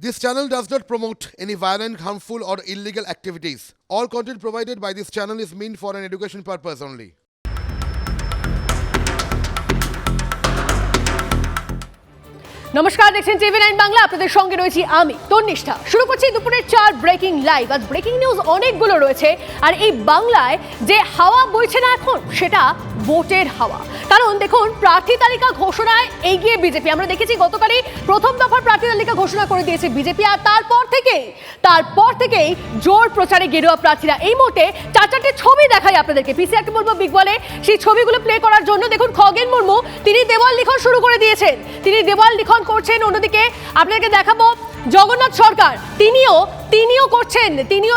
This channel does not promote any violent, harmful, or illegal activities. All content provided by this channel is meant for an education purpose only. নমস্কার দেখছেন TV nine Bangla আপনাদের সঙ্গে রয়েছি আমি তন্নিষ্ঠা শুরু করছি দুপুরের চার ব্রেকিং লাইভ আজ ব্রেকিং নিউজ অনেকগুলো রয়েছে আর এই বাংলায় যে হাওয়া বইছে না এখন সেটা ভোটের হাওয়া। কারণ দেখুন, প্রার্থী তালিকা ঘোষণায় এগিয়ে বিজেপি। আমরা দেখেছি গতকালই প্রথম দফার প্রার্থী তালিকা ঘোষণা করে দিয়েছে বিজেপি। আর তারপর থেকে তারপর থেকেই জোর প্রচারে গেরুয়া প্রার্থীরা। এই মুহূর্তে চার চারটে ছবি দেখাই আপনাদেরকে। পিসিআরকে বলব বিগ বলে সেই ছবিগুলো প্লে করার জন্য দেখুন, খগেন মুর্মু, তিনি দেওয়াল লিখন শুরু করে দিয়েছেন। তিনি দেওয়াল লিখন করছেন, অন্যদিকে আপনাদেরকে দেখাবো জগন্নাথ সরকার। তিনিও তিনিও করছেন, তিনিও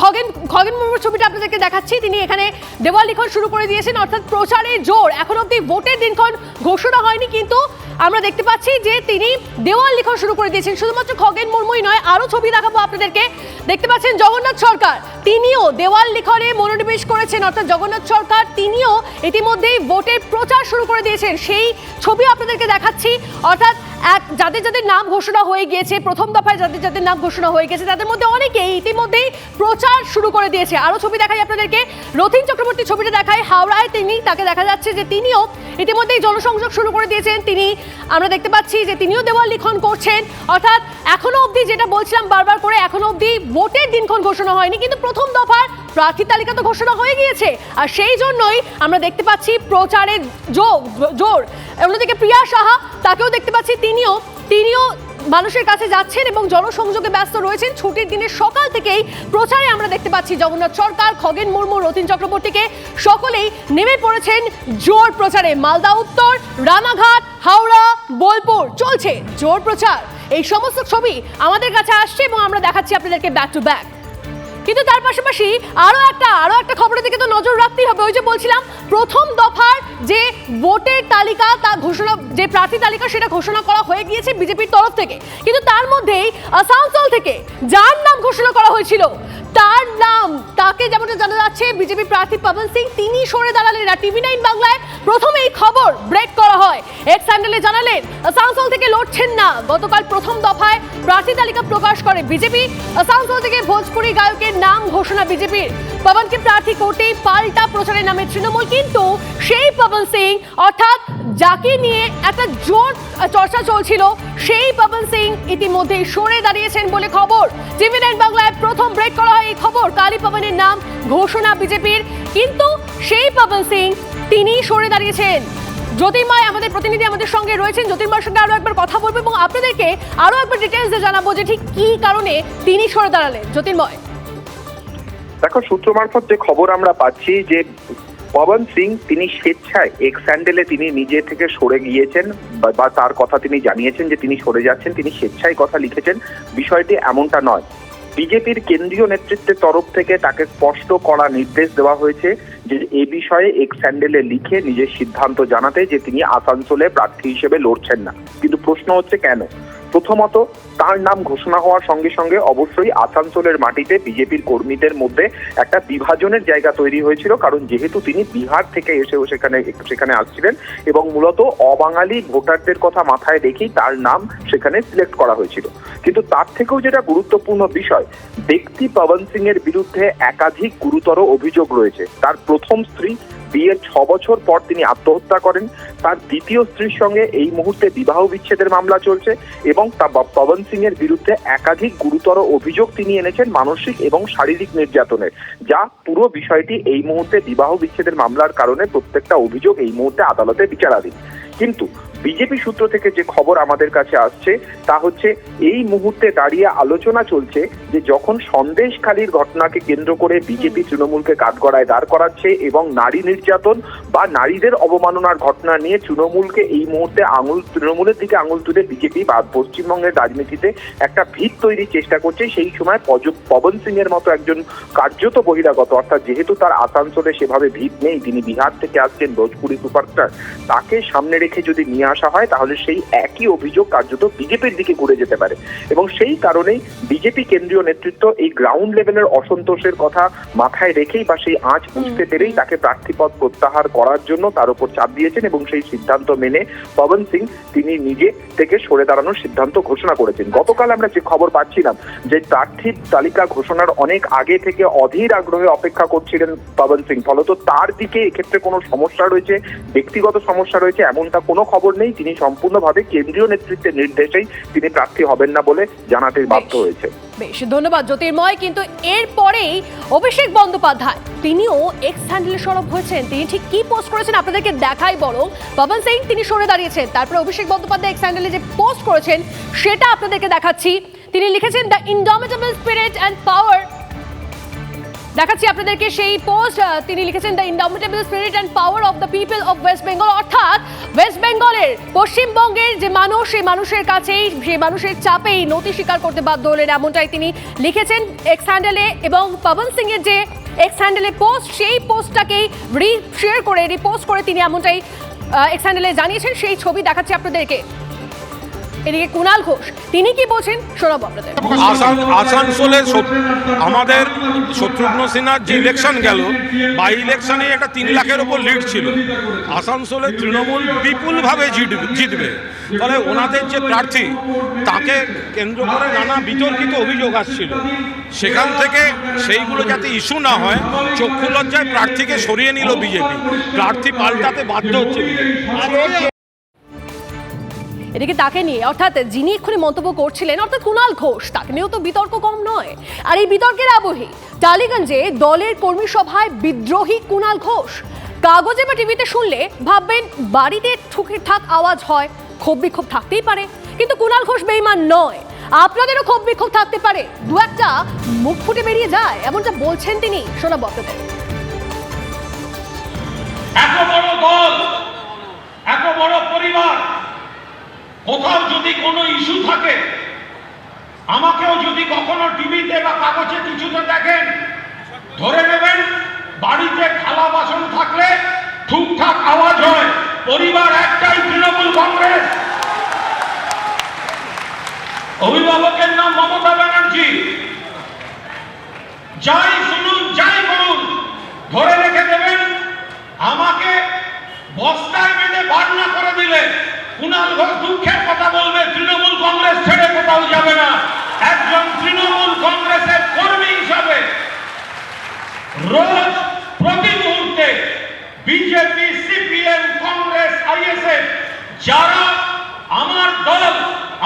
খগেন খগেন মুর্মুর ছবিটা আপনাদেরকে দেখাচ্ছি। তিনি এখানে দেওয়াল লিখন শুরু করে দিয়েছেন, অর্থাৎ প্রচারে জোর। এখন অব্দি ভোটের দিনক্ষণ ঘোষণা হয়নি, কিন্তু আমরা দেখতে পাচ্ছি যে তিনি দেওয়াল লিখন শুরু করে দিয়েছেন। শুধুমাত্র খগেন মুর্মুই নয় আরও ছবি দেখাবো আপনাদেরকে। দেখতে পাচ্ছেন জগন্নাথ সরকার, তিনিও দেওয়াল লিখনে মনোনিবেশ করেছেন। অর্থাৎ জগন্নাথ সরকার তিনিও ইতিমধ্যেই ভোটের প্রচার শুরু করে দিয়েছেন। সেই ছবি আপনাদেরকে দেখাচ্ছি। অর্থাৎ এক যাদের যাদের নাম ঘোষণা হয়ে গিয়েছে, প্রথম দফায় যাদের যাদের নাম ঘোষণা হয়ে গেছে তাদের মধ্যে অনেকেই ইতিমধ্যেই প্রচার শুরু করে দিয়েছে। আরও ছবি দেখাই আপনাদেরকে। রথিন চক্রবর্তী ছবিটা দেখায় হাওড়ায় তিনি, তাকে দেখা যাচ্ছে যে তিনিও ইতিমধ্যেই জনসংযোগ শুরু করে দিয়েছেন। তিনি আমরা দেখতে পাচ্ছি যে তিনিও দেওয়াল লিখন করছেন। অর্থাৎ এখনও অবধি যেটা বলছিলাম বারবার করে, এখনও অবধি ভোটের দিনক্ষণ ঘোষণা হয়নি, কিন্তু প্রথম দফার প্রার্থী তালিকা তো ঘোষণা হয়ে গিয়েছে। আর সেই জন্যই আমরা দেখতে পাচ্ছি প্রচারের জোর জোর। অন্যদিকে প্রিয়া সাহা, তাকেও দেখতে পাচ্ছি তিনিও। তিনিও মানুষের কাছে যাচ্ছেন এবং জনসংযোগে ব্যস্ত রয়েছেন। ছুটির দিনের সকাল থেকেই প্রচারে আমরা দেখতে পাচ্ছি জগন্নাথ সরকার, খগেন মুর্মু, রতিন চক্রবর্তীকে। সকলেই নেমে পড়েছেন জোর প্রচারে। মালদা উত্তর, রানাঘাট, হাওড়া, বোলপুর, চলছে জোর প্রচার। এই সমস্ত ছবি আমাদের কাছে আসছে এবং আমরা দেখাচ্ছি আপনাদেরকে ব্যাক টু ব্যাক কিন্তু তার পাশাপাশি আরও একটা আরও একটা খবরের দিকে তো নজর রাখতেই হবে। ওই যে বলছিলাম, প্রথম দফার যে ভোটের তালিকা, তা ঘোষণা, যে প্রার্থী তালিকা, সেটা ঘোষণা করা হয়ে গিয়েছে বিজেপির তরফ থেকে। কিন্তু তার মধ্যেই আসানসোল থেকে যার নাম ঘোষণা করা হয়েছিল, তার তাকে যেমনটা জানা যাচ্ছে, বিজেপি প্রার্থী পবন সিং, তিনি সরে দাঁড়ালেন আর টিভি নাইন বাংলায় প্রথমে এই খবর ব্রেক করা হয়। এক্স হ্যান্ডেলে জানালেন আসানসোল থেকে লড়ছেন না। গতকাল প্রথম দফায় প্রার্থী তালিকা প্রকাশ করে বিজেপি। আসানসোল থেকে ভোজপুরি গায়কের নাম ঘোষণা বিজেপির। পবনকে প্রার্থী করতেই পাল্টা প্রচারে নামে তৃণমূল, কিন্তু সেই পবন সিং, অর্থাৎ যাকে নিয়ে একটা জোর চর্চা চলছিল, সেই পবন সিং ইতিমধ্যেই সরে দাঁড়িয়েছেন বলে খবর। টিভি নাইন বাংলায় প্রথম ব্রেক করা হয় এই খবর। কালী পবনের নাম ঘোষণা বিজেপির, কিন্তু সেই পবন সিং তিনি সরে দাঁড়িয়েছেন। জ্যোতির্ময় আমাদের প্রতিনিধি আমাদের সঙ্গে রয়েছেন। জ্যোতির্ময়ের সঙ্গে আরও একবার কথা বলব এবং আপনাদেরকে আরও একবার ডিটেলসে জানাব যে ঠিক কি কারণে তিনি সরে দাঁড়ালেন। জ্যোতির্ময়। দেখো, সূত্র মারফত যে খবর আমরা পাচ্ছি যে পবন সিং তিনি স্বেচ্ছায় এক্স স্যান্ডেলে তিনি নিজে থেকে সরে গিয়েছেন বা তার কথা তিনি জানিয়েছেন যে তিনি সরে যাচ্ছেন, তিনি স্বেচ্ছায় কথা লিখেছেন। বিষয়টি এমনটা নয়। বিজেপির কেন্দ্রীয় নেতৃত্বের তরফ থেকে তাকে স্পষ্ট করা নির্দেশ দেওয়া হয়েছে যে এ বিষয়ে এক স্যান্ডেলে লিখে নিজের সিদ্ধান্ত জানাতে যে তিনি আসানসোলে প্রার্থী হিসেবে লড়ছেন না। কিন্তু প্রশ্ন হচ্ছে কেন? প্রথমত, তার নাম ঘোষণা হওয়ার সঙ্গে সঙ্গে অবশ্যই আসানসোলের মাটিতে বিজেপির কর্মীদের মধ্যে একটা বিভাজনের জায়গা তৈরি হয়েছিল, কারণ যেহেতু তিনি বিহার থেকে এসেও সেখানে সেখানে আসছিলেন এবং মূলত অবাঙালি ভোটারদের কথা মাথায় রেখেই তার নাম সেখানে সিলেক্ট করা হয়েছিল। কিন্তু তার থেকেও যেটা গুরুত্বপূর্ণ বিষয়, ব্যক্তি পবন সিং এর বিরুদ্ধে একাধিক গুরুতর অভিযোগ রয়েছে। তার প্রথম স্ত্রী বিয়ের ছ বছর পর তিনি আত্মহত্যা করেন। তার দ্বিতীয় স্ত্রীর সঙ্গে এই মুহূর্তে বিবাহ বিচ্ছেদের মামলা চলছে এবং তা পবন সিং এর বিরুদ্ধে একাধিক গুরুতর অভিযোগ তিনি এনেছেন মানসিক এবং শারীরিক নির্যাতনের, যা পুরো বিষয়টি এই মুহূর্তে বিবাহ বিচ্ছেদের মামলার কারণে প্রত্যেকটা অভিযোগ এই মুহূর্তে আদালতে বিচারাধীন। কিন্তু বিজেপি সূত্র থেকে যে খবর আমাদের কাছে আসছে, তা হচ্ছে এই মুহূর্তে দাঁড়িয়ে আলোচনা চলছে যে যখন সন্দেশখালীর ঘটনাকে কেন্দ্র করে বিজেপি তৃণমূলকে কাঠগড়ায় দাঁড় করাচ্ছে এবং নারী নির্যাতন বা নারীদের অবমাননার ঘটনা নিয়ে তৃণমূলকে এই মুহূর্তে আঙুল তৃণমূলের দিকে আঙুল তুলে বিজেপি বা পশ্চিমবঙ্গের রাজনীতিতে একটা ভিত তৈরির চেষ্টা করছে। সেই সময় পজ- পবন সিং এর মতো একজন কার্যত বহিরাগত অর্থাৎ যেহেতু তার আসানসোলে সেভাবে ভিত নেই তিনি বিহার থেকে আসছেন ভোজপুরি সুপারস্টার তাকে সামনে রেখে যদি নিয়ে আসা হয় তাহলে সেই একই অভিযোগ কার্যত বিজেপির দিকে ঘুরে যেতে পারে। এবং সেই কারণেই বিজেপি কেন্দ্রীয় নেতৃত্ব এই গ্রাউন্ড লেভেলের অসন্তোষের কথা মাথায় রেখেই বা সেই আঁচ বুঝতে পেরেই তাকে প্রার্থীপদ প্রত্যাহার করা করার জন্য তার উপর চাপ দিয়েছেন এবং সেই সিদ্ধান্ত মেনে পবন সিং তিনি নিজে থেকে সরে দাঁড়ানোর সিদ্ধান্ত ঘোষণা করেছেন। গতকাল আমরা যে খবর পাচ্ছিলাম যে প্রার্থীর তালিকা ঘোষণার অনেক আগে থেকে অধীর আগ্রহে অপেক্ষা করছিলেন পবন সিং ফলত তার দিকে এক্ষেত্রে কোনো সমস্যা রয়েছে ব্যক্তিগত সমস্যা রয়েছে এমনটা কোনো খবর নেই। তিনি সম্পূর্ণভাবে কেন্দ্রীয় নেতৃত্বের নির্দেশেই তিনি প্রার্থী হবেন না বলে জানাতে বাধ্য হয়েছে। বেশ, ধন্যবাদ জ্যোতির্ময়। কিন্তু এরপরেই অভিষেক বন্দ্যোপাধ্যায়, তিনিও এক্স হ্যান্ডেলে সরব হয়েছেন। তিনি ঠিক কি পোস্ট করেছেন আপনাদেরকে দেখাই বরং পবন সিং তিনি সরে দাঁড়িয়েছেন। তারপরে অভিষেক বন্দ্যোপাধ্যায় এক্স হ্যান্ডেলে যে পোস্ট করেছেন, সেটা আপনাদেরকে দেখাচ্ছি। তিনি লিখেছেন the indomitable spirit and power দেখাচ্ছি আপনাদেরকে সেই পোস্ট তিনি লিখেছেন the indomitable spirit and power of the people of West Bengal অর্থাৎ ওয়েস্ট বেঙ্গলের পশ্চিমবঙ্গের যে মানুষ, সেই মানুষের কাছেই সেই মানুষের চাপেই নতি স্বীকার করতে বাধ্য হলেন, এমনটাই তিনি লিখেছেন এক্স হ্যান্ডেলে এবং পবন সিং এর যে এক্স হ্যান্ডেলে পোস্ট সেই পোস্টটাকেই রি শেয়ার করে রিপোস্ট করে তিনি এমনটাই এক্স হ্যান্ডেলে জানিয়েছেন। সেই ছবি দেখাচ্ছি আপনাদেরকে। এদিকে কুণাল ঘোষ, তিনি কি বলছেন? শোনাবো আপনাদের। আসান, আসানসোলে আমাদের শত্রুঘ্ন সিনহার যে ইলেকশন গেল বাই ইলেকশনে একটা তিন লাখের ওপর লিড ছিল। আসানসোলে তৃণমূল বিপুলভাবে জিতবে। ফলে ওনাদের যে প্রার্থী, তাকে কেন্দ্র করে নানা বিতর্কিত অভিযোগ আসছিল। সেখান থেকে সেইগুলো যাতে ইস্যু না হয়, চক্ষু লজ্জায় প্রার্থীকে সরিয়ে নিল বিজেপি। প্রার্থী পাল্টাতে বাধ্য হচ্ছে এদিকে তাকে নিয়ে, অর্থাৎ যিনি এক্ষুনি মন্তব্য করছিলেন, অর্থাৎ কুণাল ঘোষ, তাকে নিয়েও তো বিতর্ক কম নয়। আর এই বিতর্কের আবহে টালিগঞ্জে দলের কর্মী সভায় বিদ্রোহী কুণাল ঘোষ। কাগজে বা টিভিতে শুনলে ভাববেন, বাড়িতে ঠুকে ঠাক আওয়াজ হয়, ক্ষোভ বিক্ষোভ থাকতেই পারে। কিন্তু কুণাল ঘোষ বেইমান নয়। আপনাদেরও ক্ষোভ বিক্ষোভ থাকতে পারে। দু একটা মুখ ফুটে বেরিয়ে যায়, এমনটা বলছেন তিনি শোনাবো আপনাদের এত বড় দল, এত বড় পরিবার কোথাও যদি কোনো ইস্যু থাকে, আমাকেও যদি কখনো টিভিতে বা কাগজে কিছুতে দেখেন, ধরে নেবেন, বাড়িতে থালা বাসন থাকলে ঠিকঠাক আওয়াজ হয়, পরিবার একটাই তৃণমূল কংগ্রেস। অভিভাবকের নাম মমতা ব্যানার্জি। যাই শুনুন, যাই বলুন ধরে রেখে দেবেন, আমাকে বস্তায় বেঁধে বান্না করে দিলে কুণাল ঘোষ দুঃখের কথা বলবে, তৃণমূল কংগ্রেস ছেড়ে কোথাও যাবে না। একজন তৃণমূল কংগ্রেসের কর্মী হিসাবে রোজ প্রতি মুহূর্তে বিজেপি, সিপিএম, কংগ্রেস, আইএসএফ, যারা আমার দল,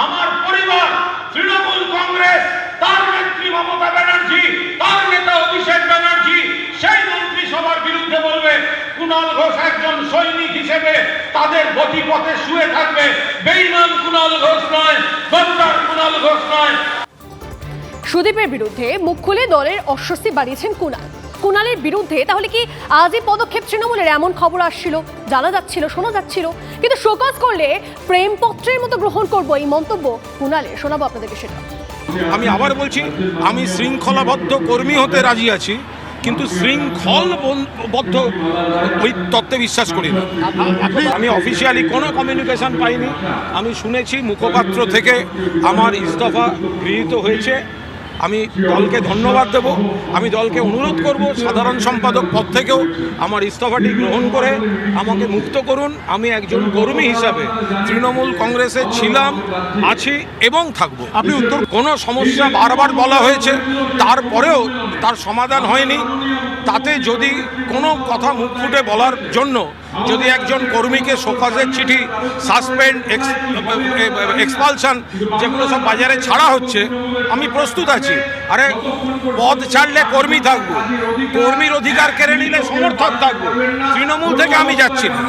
আমার পরিবার, তৃণমূল কংগ্রেস, তার নেত্রী মমতা ব্যানার্জি তার নেতা অভিষেক ব্যানার্জি সেই মন্ত্রিসভার বিরুদ্ধে বলবে কুণাল ঘোষ একজন সৈনিক হিসেবে তাদের গতিপথে শুয়ে থাকবে। বেইমান কুণাল ঘোষ নয় গদ্দার কুণাল ঘোষ নয়। সুদীপের বিরুদ্ধে মুখ খুলে দলের অস্বস্তি বাড়িয়েছেন কুণাল। কুণালের বিরুদ্ধে তাহলে কি আজই পদক্ষেপ তৃণমূলের এমন খবর আসছিল? জানা যাচ্ছিল শোনা যাচ্ছিল। কিন্তু শোকজ করলে প্রেমপত্রের মতো গ্রহণ করব এই মন্তব্য কুণালের শোনাবো আপনাদেরকে সেটা আমি আবার বলছি আমি শৃঙ্খলাবদ্ধ কর্মী হতে রাজি আছি। কিন্তু শৃঙ্খল বদ্ধ ওই তত্ত্বে বিশ্বাস করি না। আমি অফিসিয়ালি কোনো কমিউনিকেশন পাইনি। আমি শুনেছি মুখপাত্র থেকে আমার ইস্তফা গৃহীত হয়েছে। আমি দলকে ধন্যবাদ দেব। আমি দলকে অনুরোধ করব সাধারণ সম্পাদক পদ থেকেও আমার ইস্তফাটি গ্রহণ করে আমাকে মুক্ত করুন। আমি একজন কর্মী হিসাবে তৃণমূল কংগ্রেসে ছিলাম আছি এবং থাকব। আপনি উত্তর কোনো সমস্যা বারবার বলা হয়েছে তারপরেও তার সমাধান হয়নি। তাতে যদি কোনো কথা মুখ ফুটে বলার জন্য যদি একজন কর্মীকে শোকাজের চিঠি, সাসপেন্ড এক্সপালশন যেগুলো সব বাজারে ছাড়া হচ্ছে, আমি প্রস্তুত আছি। আরে, পদ ছাড়লে কর্মী থাকব, কর্মীর অধিকার কেড়ে নিলে সমর্থক থাকব। তৃণমূল থেকে আমি যাচ্ছি না।